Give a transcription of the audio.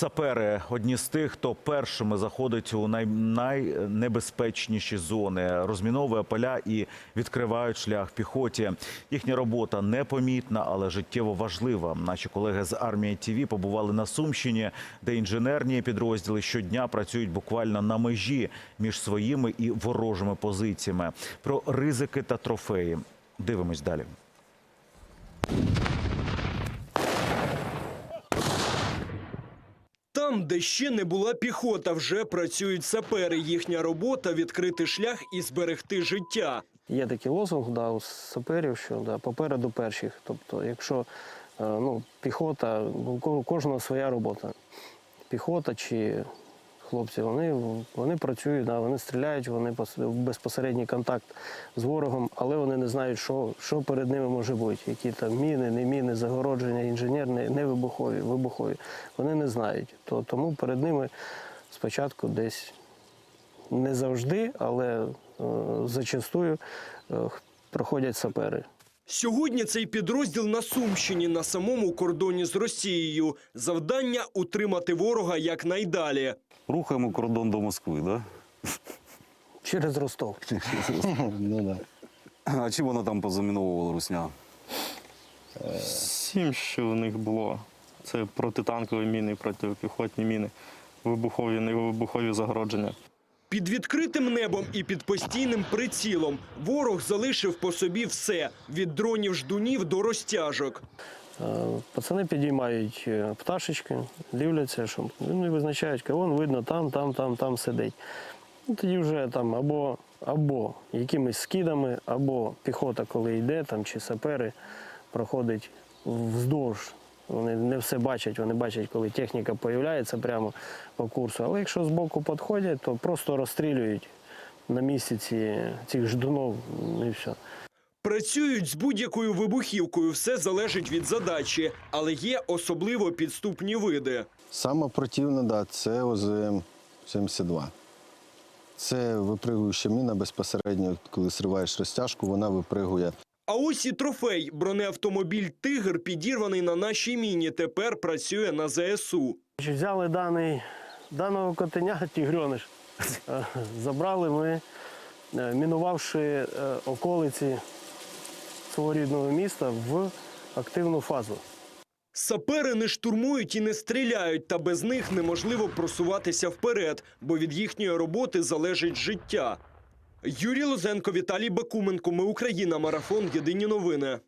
Сапери одні з тих, хто першими заходить у най... найнебезпечніші зони, розміновує поля і відкривають шлях піхоті. Їхня робота непомітна, але життєво важлива. Наші колеги з армії ТІВІ побували на Сумщині, де інженерні підрозділи щодня працюють буквально на межі між своїми і ворожими позиціями. Про ризики та трофеї дивимось далі. Там, де ще не була піхота, вже працюють сапери. Їхня робота відкрити шлях і зберегти життя. Є такий лозунг да, у саперів, що да, попереду перших. Тобто, якщо е, ну, піхота, у кожного своя робота. Піхота чи хлопці, вони, вони працюють, да, вони стріляють, вони в безпосередній контакт з ворогом, але вони не знають, що, що перед ними може бути. Які там міни, не міни, загородження, інженерні, не вибухові, вибухові. Вони не знають. То, тому перед ними спочатку десь не завжди, але е, зачастую е, проходять сапери. Сьогодні цей підрозділ на Сумщині на самому кордоні з Росією. Завдання утримати ворога якнайдалі. Рухаємо кордон до Москви, да? Через Ростов. Ну да. А чим вона там позаміновувала русня? Сім, що у них було. Це протитанкові міни, протипіхотні міни, вибухові, невибухові загородження. Під відкритим небом і під постійним прицілом ворог залишив по собі все від дронів ждунів до розтяжок. Е, Пацани підіймають е, пташечки, дивляться, що вони визначають, кого видно, там, там, там, там сидить. Ну, тоді вже там або, або якимись скидами, або піхота, коли йде, там, чи сапери, проходить вздовж. Вони не все бачать, вони бачать, коли техніка з'являється прямо по курсу. Але якщо з боку підходять, то просто розстрілюють на місці ці, цих ждунов і все. Працюють з будь-якою вибухівкою, все залежить від задачі, але є особливо підступні види. Саме противне, да, це ОЗМ-72. Це випригуюча міна безпосередньо, коли зриваєш розтяжку, вона випригує. А ось і трофей. Бронеавтомобіль Тигр підірваний на нашій міні. Тепер працює на ЗСУ. Взяли даний, даного котеня, тігрьониш, е, забрали ми, е, мінувавши е, околиці свого рідного міста в активну фазу. Сапери не штурмують і не стріляють, та без них неможливо просуватися вперед, бо від їхньої роботи залежить життя. Юрій Лозенко, Віталій Бакуменко. Ми Україна. Марафон. Єдині новини.